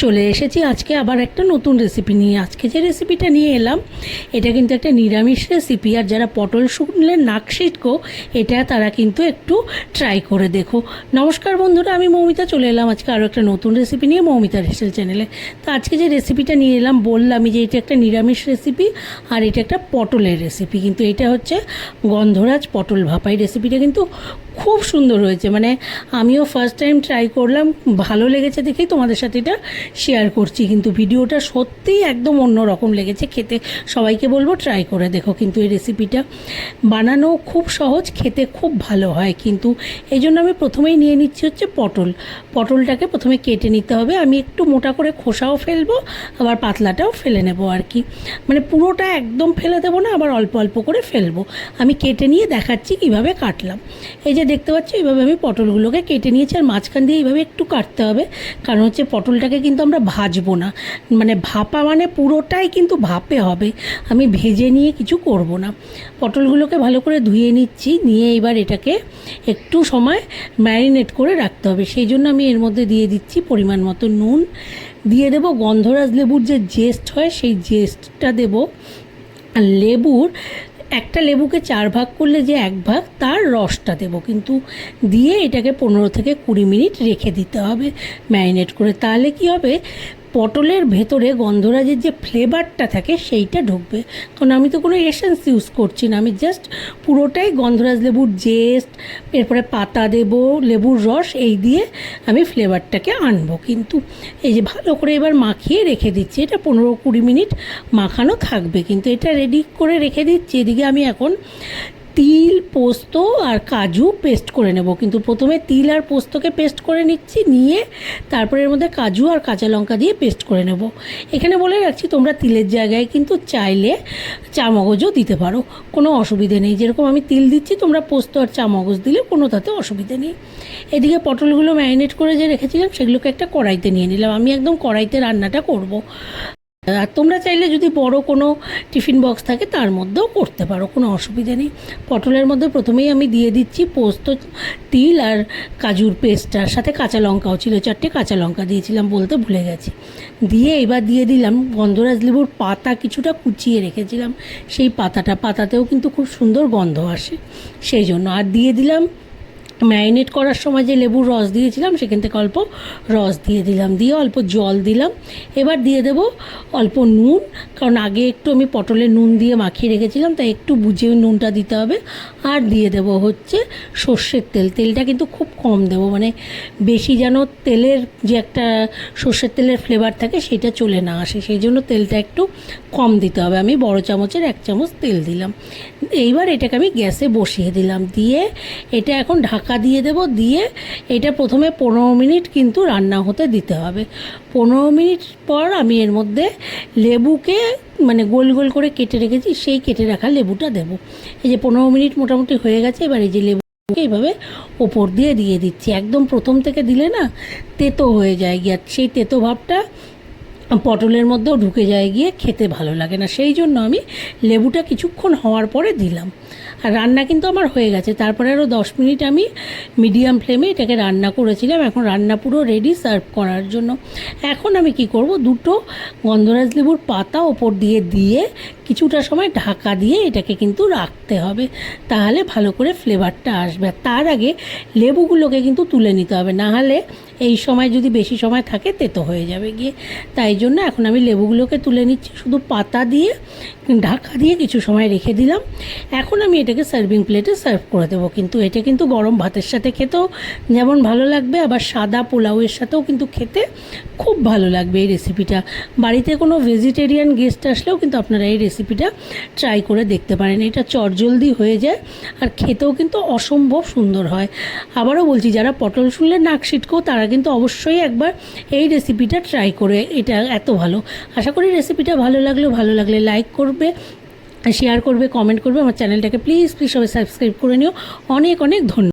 চলে এসেছি। আজকে আবার একটা নতুন রেসিপি নিয়ে। আজকে যে রেসিপিটা নিয়ে এলাম, এটা কিন্তু একটা নিরামিষ রেসিপি আর যারা পটল শুকলে নাক সিটকো, এটা তারা কিন্তু একটু ট্রাই করে দেখো। নমস্কার বন্ধুরা, আমি মৌমিতা চলে এলাম আজকে আরও একটা নতুন রেসিপি নিয়ে মৌমিতা রেসেল চ্যানেলে তো আজকে যে রেসিপিটা নিয়ে এলাম, বললাম যে এটা একটা নিরামিষ রেসিপি আর এটা একটা পটলের রেসিপি কিন্তু এটা হচ্ছে গন্ধরাজ পটল ভাপাই রেসিপিটা কিন্তু খুব সুন্দর হয়েছে। মানে আমিও ফার্স্ট টাইম ট্রাই করলাম, ভালো লেগেছে দেখেই তোমাদের সাথে এটা শেয়ার করছি। কিন্তু ভিডিওটা সত্যিই একদম অন্য রকম লেগেছে। খেতে সবাইকে বলব ট্রাই করে দেখো কিন্তু এই রেসিপিটা বানানো খুব সহজ, খেতে খুব ভালো হয়। কিন্তু এই জন্য আমি প্রথমেই নিয়ে নিচ্ছি হচ্ছে পটল। পটলটাকে প্রথমে কেটে নিতে হবে। আমি একটু মোটা করে খোসাও ফেলব, আবার পাতলাটাও ফেলে নেব আর কি। মানে পুরোটা একদম ফেলে দেবো না, আবার অল্প অল্প করে ফেলব। আমি কেটে নিয়ে দেখাচ্ছি কীভাবে কাটলাম। এই যে দেখতে পাচ্ছি, এইভাবে আমি পটলগুলোকে কেটে নিয়েছি। আর মাঝখান দিয়ে এইভাবে একটু কাটতে হবে। কারণ হচ্ছে পটলটাকে কিন্তু আমরা ভাজবো না। মানে ভাপা মানে পুরোটাই কিন্তু ভাপে হবে। আমি ভেজে নিয়ে কিছু করব না। পটলগুলোকে ভালো করে ধুয়ে নিচ্ছি। নিয়ে এবার এটাকে একটু সময় ম্যারিনেট করে রাখতে হবে। সেই জন্য আমি এর মধ্যে দিয়ে দিচ্ছি পরিমাণ মতো নুন। দিয়ে দেবো গন্ধরাজ লেবুর যে জেস্ট হয়, সেই জেস্টটা দেবো। আর লেবুর একটা লেবুকে চার ভাগ করলে যে এক ভাগ, তার রসটা দেবো। কিন্তু দিয়ে এটাকে পনেরো থেকে কুড়ি মিনিট রেখে দিতে হবে ম্যারিনেট করে। তাহলে কি হবে? পটলের ভেতরে গন্ধরাজের যে ফ্লেভারটা থাকে সেইটা ঢুকবে। কারণ আমি তো কোনো এসেন্স ইউজ করছি না। আমি জাস্ট পুরোটাই গন্ধরাজ লেবুর জেস্ট এরপরে পাতা দেব, লেবুর রস, এই দিয়ে আমি ফ্লেভারটাকে আনব। কিন্তু এই যে ভালো করে এবার মাখিয়ে রেখে দিচ্ছি, এটা পনেরো কুড়ি মিনিট মাখানো থাকবে। কিন্তু এটা রেডি করে রেখে দিচ্ছি। এদিকে আমি এখন তিল, পোস্ত আর কাজু পেস্ট করে নেব। কিন্তু প্রথমে তিল আর পোস্তকে পেস্ট করে নিচ্ছি, নিয়ে তারপরে এর মধ্যে কাজু আর কাঁচা লঙ্কা দিয়ে পেস্ট করে নেব। এখানে বলে রাখছি, তোমরা তিলের জায়গায় কিন্তু চাইলে চা মগজও দিতে পারো, কোনো অসুবিধে নেই। যেরকম আমি তিল দিচ্ছি, তোমরা পোস্ত আর চা মগজ দিলে কোনো তাতে অসুবিধে নেই। এদিকে পটলগুলো ম্যারিনেট করে যে রেখেছিলাম, সেগুলোকে একটা কড়াইতে নিয়ে নিলাম। আমি একদম কড়াইতে রান্নাটা করব। আর তোমরা চাইলে যদি বড় কোনো টিফিন বক্স থাকে, তার মধ্যেও করতে পারো, কোনো অসুবিধা নেই। পটলের মধ্যে প্রথমেই আমি দিয়ে দিচ্ছি পোস্ত, তিল আর কাজুর পেস্টটার সাথে কাঁচা লঙ্কাও ছিল, চারটে কাঁচা লঙ্কা দিয়েছিলাম বলতে ভুলে গেছি। দিয়ে এবার দিয়ে দিলাম গন্ধরাজ লেবুর পাতা, কিছুটা কুচিয়ে রেখেছিলাম। সেই পাতাটা, পাতাতেও কিন্তু খুব সুন্দর গন্ধ আসে, সেই জন্য। আর দিয়ে দিলাম ম্যারিনেট করার সময় যে লেবুর রস দিয়েছিলাম, সেখান থেকে অল্প রস দিয়ে দিলাম, দিয়ে অল্প জল দিলাম। এবার দিয়ে দেব অল্প নুন, কারণ আগে একটু আমি পটলে নুন দিয়ে মাখিয়ে রেখেছিলাম, তাই একটু বুঝে নুনটা দিতে হবে। আর দিয়ে দেব হচ্ছে সর্ষের তেল। তেলটা কিন্তু খুব কম দেবো মানে বেশি যেন তেলের যে একটা সর্ষের তেলের ফ্লেভার থাকে, সেটা চলে না আসে। সেই জন্য তেলটা একটু কম দিতে হবে। আমি বড় চামচের এক চামচ তেল দিলাম। এইবার এটাকে আমি গ্যাসে বসিয়ে দিলাম। দিয়ে এটা এখন ঢাকা দিয়ে দেব, দিয়ে এটা প্রথমে পনেরো মিনিট কিন্তু রান্না হতে দিতে হবে। পনেরো মিনিট পর আমি এর মধ্যে লেবুকে মানে গোল গোল করে কেটে রেখেছি, সেই কেটে রাখা লেবুটা দেব। এই যে পনেরো মিনিট মোটামুটি হয়ে গেছে, এবার এই যে লেবু এইভাবে ওপর দিয়ে দিয়ে দিচ্ছি। একদম প্রথম থেকে দিলে না তেতো হয়ে যায় গিয়ে সেই তেতো ভাবটা পটলের মধ্যেও ঢুকে যায় গিয়ে খেতে ভালো লাগে না। সেই জন্য আমি লেবুটা কিছুক্ষণ হওয়ার পরে দিলাম। রান্না কিন্তু আমার হয়ে গেছে। তারপরে আরও দশ মিনিট আমি মিডিয়াম ফ্লেমে এটাকে রান্না করেছিলাম। এখন রান্না পুরো রেডি সার্ভ করার জন্য। এখন আমি কি করব? দুটো গন্ধরাজ লেবুর পাতা ওপর দিয়ে দিয়ে কিছুটা সময় ঢাকা দিয়ে এটাকে কিন্তু রাখতে হবে। তাহলে ভালো করে ফ্লেভারটা আসবে। আর তার আগে লেবুগুলোকে কিন্তু তুলে নিতে হবে। না হলে এই সময় যদি বেশি সময় থাকে, তেতো হয়ে যাবে গিয়ে। তাই জন্য এখন আমি লেবুগুলোকে তুলে নিচ্ছি। শুধু পাতা দিয়ে, ঢাকা দিয়ে কিছু সময় রেখে দিলাম। এখন আমি এটাকে সার্ভিং প্লেটে সার্ভ করে দেবো। কিন্তু এটা কিন্তু গরম ভাতের সাথে খেতেও যেমন ভালো লাগবে, আবার সাদা পোলাওয়ের সাথেও কিন্তু খেতে খুব ভালো লাগবে এই রেসিপিটা বাড়িতে কোনো ভেজিটেরিয়ান গেস্ট আসলেও কিন্তু আপনারা এই রেসিপিটা ট্রাই করে দেখতে পারেন। এটা চটজলদি হয়ে যায় আর খেতেও কিন্তু অসম্ভব সুন্দর হয়। আবারও বলছি, যারা পটল শুনলে নাক সিটকো, তারা কিন্তু অবশ্যই একবার এই রেসিপিটা ট্রাই করে, এটা এত ভালো। আশা করি রেসিপিটা ভালো লাগল, ভালো লাগলে লাইক করবে শেয়ার করবে কমেন্ট করবে। আমার চ্যানেলটাকে প্লিজ প্লিজ সবাই সাবস্ক্রাইব করে নিও। অনেক অনেক ধন্যবাদ।